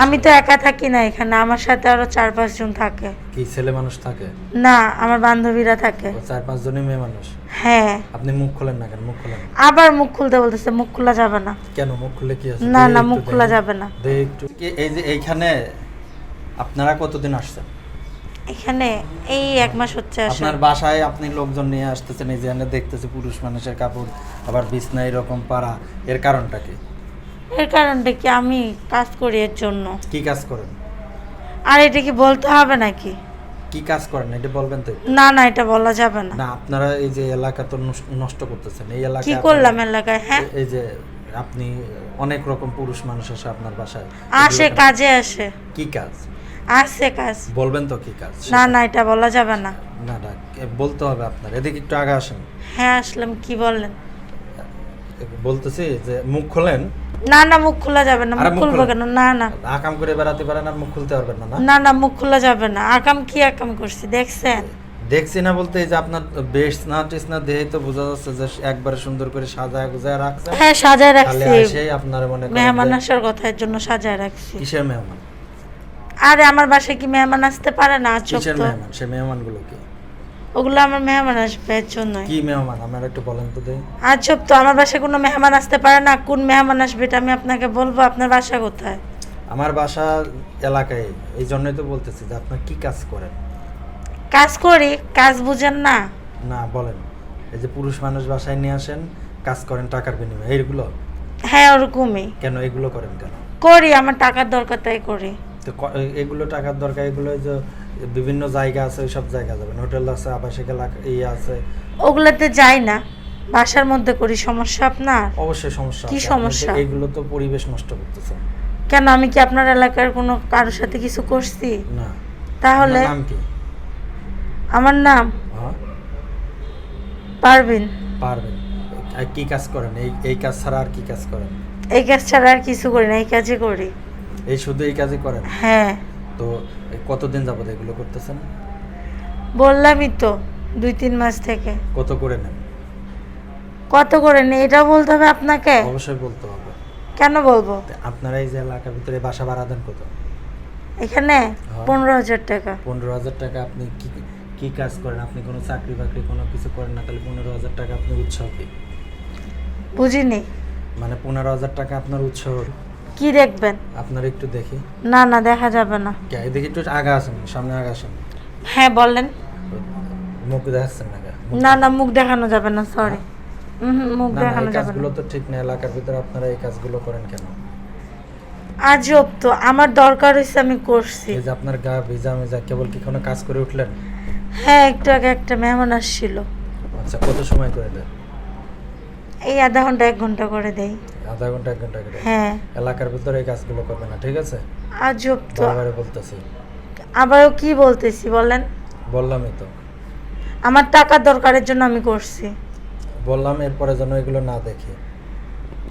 আমি তো একা থাকি না এখানে আমার সাথে আরও চার পাঁচজন থাকে। কি ছেলে মানুষ থাকে? না আমার বান্ধবীরা থাকে। চার পাঁচ জনই মেয়ে মানুষ? হ্যাঁ। আপনি মুখ খোলেন না কেন? মুখ খোলেন। আবার মুখ খুলতে বলতেছে মুখ খোলা যাবে না। কেন? মুখ খুলে কি আছে? না না মুখ খোলা যাবে না। একটু। এই যে এইখানে আপনারা কতদিন আসছেন? এখানে এই এক মাস হচ্ছে আপনার বাসায় আপনি লোকজন নিয়ে আসতেছেন এই যে এখানে দেখতেছি পুরুষ মানুষের কাপড় আবার বিছনা এরকম পাড়া। এর কারণটা কি? এর কারণটা কি? আমি কাজ করি এর জন্য। কি কাজ করেন? আর এটা কি বলতে হবে নাকি? কি কাজ করেন? এটা বলবেন তো না না এটা বলা যাবে না। না আপনারা এই যে এলাকা তো নষ্ট- করতেছেন। এই এলাকা কি করলাম এলাকায় হ্যাঁ? এই যে আপনি অনেক রকম পুরুষ মানুষ আসে আপনার বাসায়। আসে কাজে আসে। কি কাজ? আসে কাজ। বলবেন তো কি কাজ? না না এটা বলা যাবে না। না না বলতে হবে আপনার। এদিকে একটু আগে আসেন। হ্যাঁ আসলাম। কি বললেন? বলতেছি যে মুখ খোলেন? না না মুখ খোলা যাবে না। মুখ খুলবো কেন? না না। আকাম করে বেড়াতে পারেন আর মুখ খুলতে পারবেন না না? না না মুখ খোলা যাবে না। আকাম কি আকাম করছি দেখছেন? দেখছি না বলতে এই যে আপনার বেশ না টিস না দেহে তো বোঝা যাচ্ছে যে একবারে সুন্দর করে সাজায় গুজায় রাখছেন হ্যাঁ সাজায় রাখছি। এসেই আপনার মনে মেহমান আসার কথা এর জন্য সাজায় রাখছি। কিসের মেহমান? আরে আমার বাসায় কি মেহমান আসতে পারে না? কিসের তো। মেহমান? সে মেহমানগুলো কি? ওগুলো আমার মেহমান আসবে এর জন্যই। কি মেহমান? আমার একটু বলেন তো দেখি আর তো আমার বাসায় কোনো মেহমান আসতে পারে না। কোন মেহমান আসবে এটা আমি আপনাকে বলব আপনার বাসা কোথায়? আমার বাসা এলাকায় এই জন্যই তো বলতেছি যে আপনার কি কাজ করেন? কাজ করি কাজ বুঝেন না। না বলেন। এই যে পুরুষ মানুষ বাসায় নিয়ে আসেন কাজ করেন টাকার বিনিময়ে এইগুলো? হ্যাঁ ওরকমই। কেন এগুলো করেন কেন? করি আমার টাকার দরকার তাই করি। তো এগুলো টাকার দরকার এগুলো যে বিভিন্ন জায়গা আছে সব জায়গা যাবেন। হোটেল আছে আবাসিক এলাকা ইয়ে আছে। ওগুলোতে যাই না। বাসার মধ্যে করি সমস্যা আপনার? অবশ্যই সমস্যা কি সমস্যা? এগুলো তো পরিবেশ নষ্ট করতেছেন কেন আমি কি আপনার এলাকার কোনো কারোর সাথে কিছু করছি? না। তাহলে? নাম কি? আমার নাম? হ্যাঁ? পারবিন পারবেন আর কি কাজ করেন? এই এই কাজ ছাড়া আর কি কাজ করেন? এই কাজ ছাড়া আর কিছু করি না এই কাজই করি। এই শুধু এই কাজই করেন? হ্যাঁ। তো কতদিন যাবত এগুলো করতেছেন? বললামই তো দুই তিন মাস থেকে। কত করে নেন? কত করে নি এটা বলতে হবে আপনাকে। অবশ্যই বলতে হবে। কেন বলব? আপনারা এই যে এলাকার ভিতরে বাসা ভাড়া দেন কত? এখানে। পনেরো হাজার টাকা। পনেরো হাজার টাকা আপনি কি কি কাজ করেন? আপনি কোনো চাকরি বাকরি কোনো কিছু করেন না তাহলে পনেরো হাজার টাকা আপনি উৎসাহ কি? বুঝিনি। মানে পনেরো হাজার টাকা আপনার উৎসাহ কি দেখবেন? আপনার একটু দেখি। না না দেখা যাবে না। এদিকে একটু আগে আসেন সামনে আগে আসেন। হ্যাঁ বললেন মুখ দেখাচ্ছেন না না না মুখ দেখানো যাবে না সরি মুখ না না দেখানো যাবে কাজগুলো না তো ঠিক না এলাকার ভিতরে আপনারা এই কাজগুলো করেন কেন? আজব তো আমার দরকার হয়েছে আমি করছি। এই যে আপনার গা ভিজা মেজা কেবল কি কোনো কাজ করে উঠলেন? হ্যাঁ একটু আগে একটা মেহমান আসছিল। আচ্ছা কত সময় করে দেন? এই আধা ঘণ্টা এক ঘণ্টা করে দেই। আধা ঘণ্টা এক ঘণ্টা করে। হ্যাঁ। এলাকার ভিতরে এই কাজগুলো করবে না ঠিক আছে? আজব তো আবার বলতেছি। আবারও কি বলতেছি বলেন? বললামই তো। আমার টাকা দরকারের জন্য আমি করছি। বললাম এরপরে যেন এগুলো না দেখি।